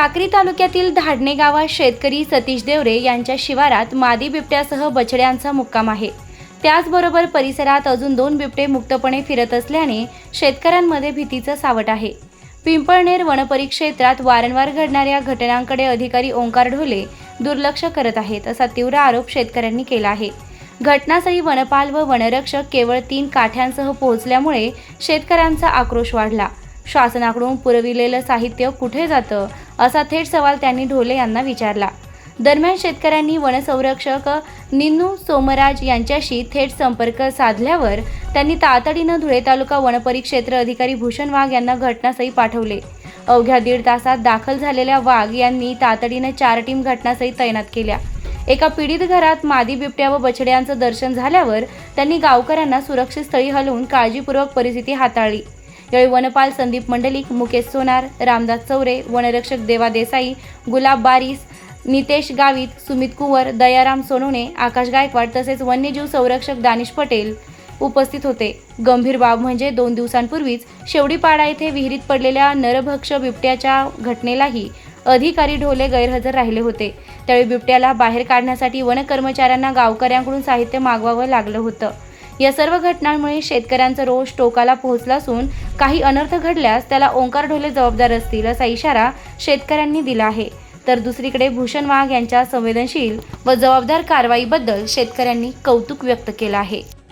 साक्री तालुक्यातील धाडणे गावात शेतकरी सतीश देवरे यांच्या शिवारात मादी बिबट्यासह बछड्यांचा मुक्काम आहे. त्याचबरोबर परिसरात अजून दोन बिबटे मुक्तपणे फिरत असल्याने शेतकऱ्यांमध्ये भीतीचं सावट आहे. पिंपळनेर वनपरिक्षेत्रात वारंवार घडणाऱ्या घटनांकडे अधिकारी ओंकार ढोले दुर्लक्ष करत आहेत असा तीव्र आरोप शेतकऱ्यांनी केला आहे. घटनास्थळी वनपाल व वनरक्षक केवळ तीन काठ्यांसह पोहोचल्यामुळे शेतकऱ्यांचा आक्रोश वाढला. शासनाकडून पुरविलेलं साहित्य कुठे जातं असा थेट सवाल त्यांनी ढोले यांना विचारला. दरम्यान शेतकऱ्यांनी वनसंरक्षक निन्नू सोमराज यांच्याशी थेट संपर्क साधल्यावर त्यांनी तातडीनं धुळे तालुका वनपरिक्षेत्र अधिकारी भूषण वाघ यांना घटनास्थळी पाठवले. अवघ्या दीड तासात दाखल झालेल्या वाघ यांनी तातडीनं चार टीम घटनास्थळी तैनात केल्या. एका पीडित घरात मादी बिबट्या व बछड्यांचं दर्शन झाल्यावर त्यांनी गावकऱ्यांना सुरक्षित स्थळी हलवून काळजीपूर्वक परिस्थिती हाताळली. यावेळी वनपाल संदीप मंडलिक मुकेश सोनार रामदास चौरे वनरक्षक देवा देसाई गुलाब बारीस नितेश गावित सुमित कुंवर दयाराम सोनवणे आकाश गायकवाड तसेच वन्यजीव संरक्षक दानिश पटेल उपस्थित होते. गंभीर बाब म्हणजे दोन दिवसांपूर्वीच शेवडीपाडा येथे विहिरीत पडलेल्या नरभक्ष बिबट्याच्या घटनेलाही अधिकारी ढोले गैरहजर राहिले होते. त्यावेळी बिबट्याला बाहेर काढण्यासाठी वन कर्मचाऱ्यांना गावकऱ्यांकडून साहित्य मागवावं लागलं होतं. या सर्व घटनांमुळे शेतकऱ्यांचा रोष टोकाला पोहोचला असून काही अनर्थ घडल्यास त्याला ओंकार ढोले जबाबदार असतील असा इशारा शेतकऱ्यांनी दिला आहे. तर दुसरीकडे भूषण वाघ यांच्या संवेदनशील व जबाबदार कारवाईबद्दल शेतकऱ्यांनी कौतुक व्यक्त केलं आहे.